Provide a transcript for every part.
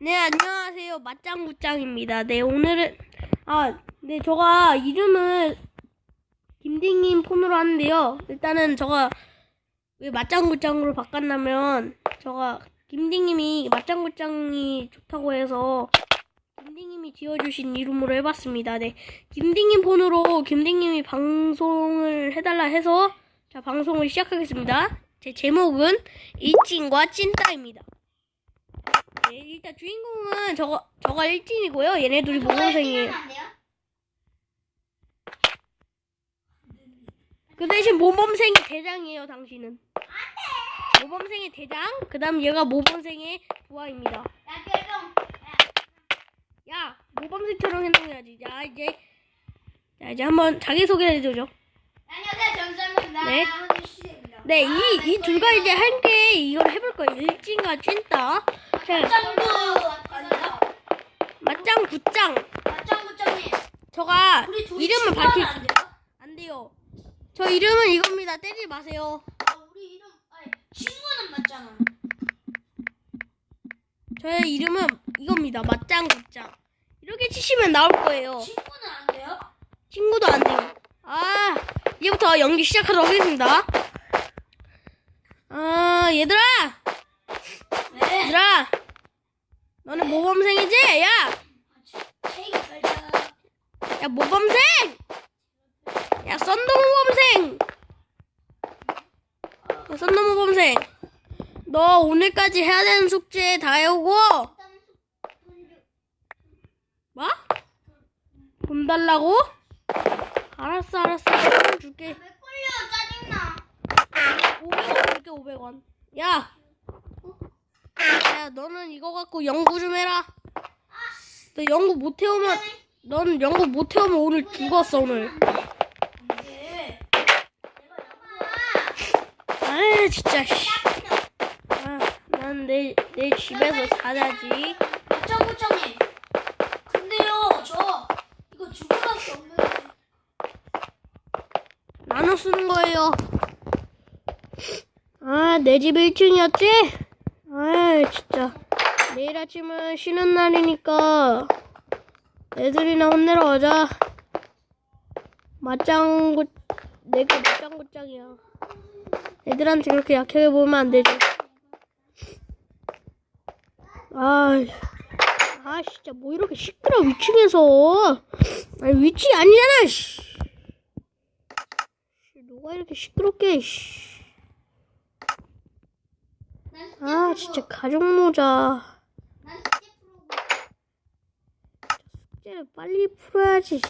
네, 안녕하세요. 맞짱구짱입니다. 네, 오늘은, 아, 네, 저가 이름을 김딩님 폰으로 하는데요. 일단은 저가 왜 맞짱구짱으로 바꿨냐면, 저가 김딩님이 맞짱구짱이 좋다고 해서, 김딩님이 지어주신 이름으로 해봤습니다. 네, 김딩님 폰으로 김딩님이 방송을 해달라 해서, 자, 방송을 시작하겠습니다. 제 제목은 일진과 찐따입니다. 네, 일단 주인공은 저거 저가 일진이고요. 얘네 둘이 모범생이에요. 그 대신 모범생이 대장이에요. 당신은. 모범생의 대장. 그다음 얘가 모범생의 부하입니다. 야, 모범생처럼 행동해야지. 자, 이제 자 이제 한번 자기 소개를 해주죠. 안녕하세요 전설입니다. 네. 네, 이이 둘과 이제 함께 이걸 해볼 거예요. 일진과 찐따. 맞짱 굿짱. 맞장구장님. 저가 우리 둘이 이름을 친구하면 밝힐 안 돼요? 안 돼요. 저 이름은 이겁니다. 때리지 마세요. 아, 우리 이름 아니 친구는 맞잖아. 저의 이름은 이겁니다. 맞짱 굿짱. 이렇게 치시면 나올 거예요. 친구는 안 돼요? 친구도 안 돼요. 아, 이제부터 연기 시작하도록 하겠습니다. 아, 얘들아! 네. 얘들아! 너네 모범생이지? 야! 야, 모범생! 야, 썬더 모범생! 야, 썬더 모범생! 너 오늘까지 해야 되는 숙제 다 해오고, 뭐? 돈 달라고? 알았어, 알았어. 돈 줄게. 왜 꼴려 짜증나. 500원 줄게, 500원. 야! 야, 너는 이거 갖고 연구 좀 해라. 너 연구 못 해오면, 넌 연구 못 해오면 오늘 죽었어, 오늘. 네. 아, 진짜, 씨. 아, 난 내일, 내일 집에서 자자지. 맞장구장님. 근데요 저 이거 주고밖에 없는데. 나눠 쓰는 거예요. 아, 내 집 1층이었지? 아, 진짜. 내일 아침은 쉬는 날이니까 애들이나 혼내러 가자. 맞장구, 내가 맞장구짱이야. 애들한테 그렇게 약하게 보면 안 되지. 아, 아, 진짜 뭐 이렇게 시끄러, 위층에서. 아니, 위치 아니잖아, 씨. 씨, 누가 이렇게 시끄럽게, 씨. 아, 진짜 가족 모자. 숙제 숙제를 빨리 풀어야지.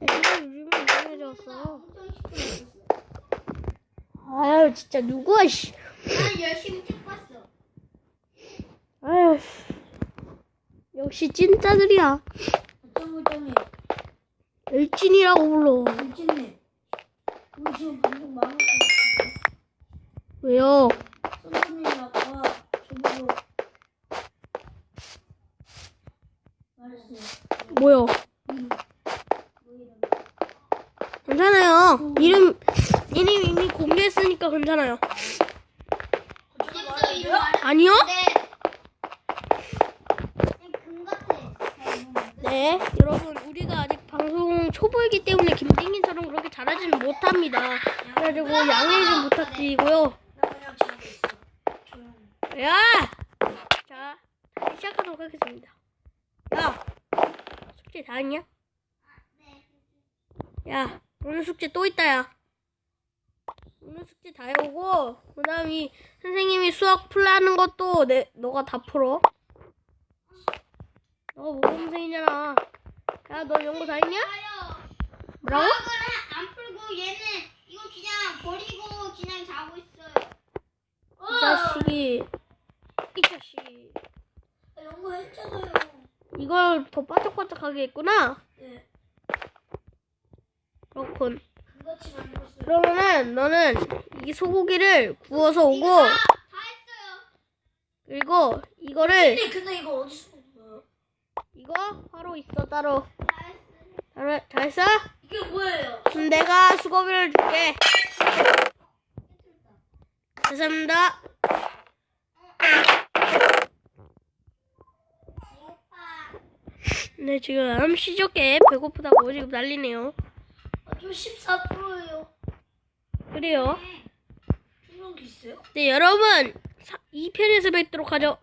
애들. 엄청 시끄러웠어. 아유, 진짜 누구야, 씨. 난 열심히 책 봤어. 아유, 씨. 역시 찐따들이야. 맞장구장님. 일진이라고 불러. 일진님. 우리 지금 방송 있어. 왜요? 선생님이 아까 저보고 말했어요. 뭐요? 이름. 괜찮아요. 이름, 이름 이미 공개했으니까 괜찮아요. 말했어요? 아니요? 같아. 네, 여러분 우리가 아직 방송 초보이기 때문에 김땡이처럼 그렇게 잘하지는 못합니다. 그래가지고 양해 좀 부탁드리고요. 나 그냥 자고 있어. 조용히. 야, 자 다시 시작하도록 하겠습니다. 야, 숙제 다 했냐? 네. 야, 오늘 숙제 또 있다 야. 오늘 숙제 다 해오고 그 다음 이 선생님이 수학 풀라는 것도 내 너가 다 풀어. 너가 모범생이잖아. 야, 너 연구 다 했냐? 뭐라고? 안 풀고 얘는 이거 그냥 버리고 그냥 자고 있어요. 이 자식이 이 자식 연구했잖아요. 이걸 더 바짝바짝하게 했구나 네. 그렇군. 그러면은 너는 이 소고기를 구워서 오고 다, 다 했어요. 그리고 이거를 근데 근데 이거 어디서 먹어요? 이거 바로 있어 따로 다 했어요. 잘, 잘했어? 이게 뭐예요? 그럼 내가 수고비를 줄게 감사합니다 네, 지금 시적게 배고프다고 지금 난리네요. 아, 저 14%예요. 그래요. 충전기 있어요? 네, 여러분. 2편에서 뵙도록 하죠.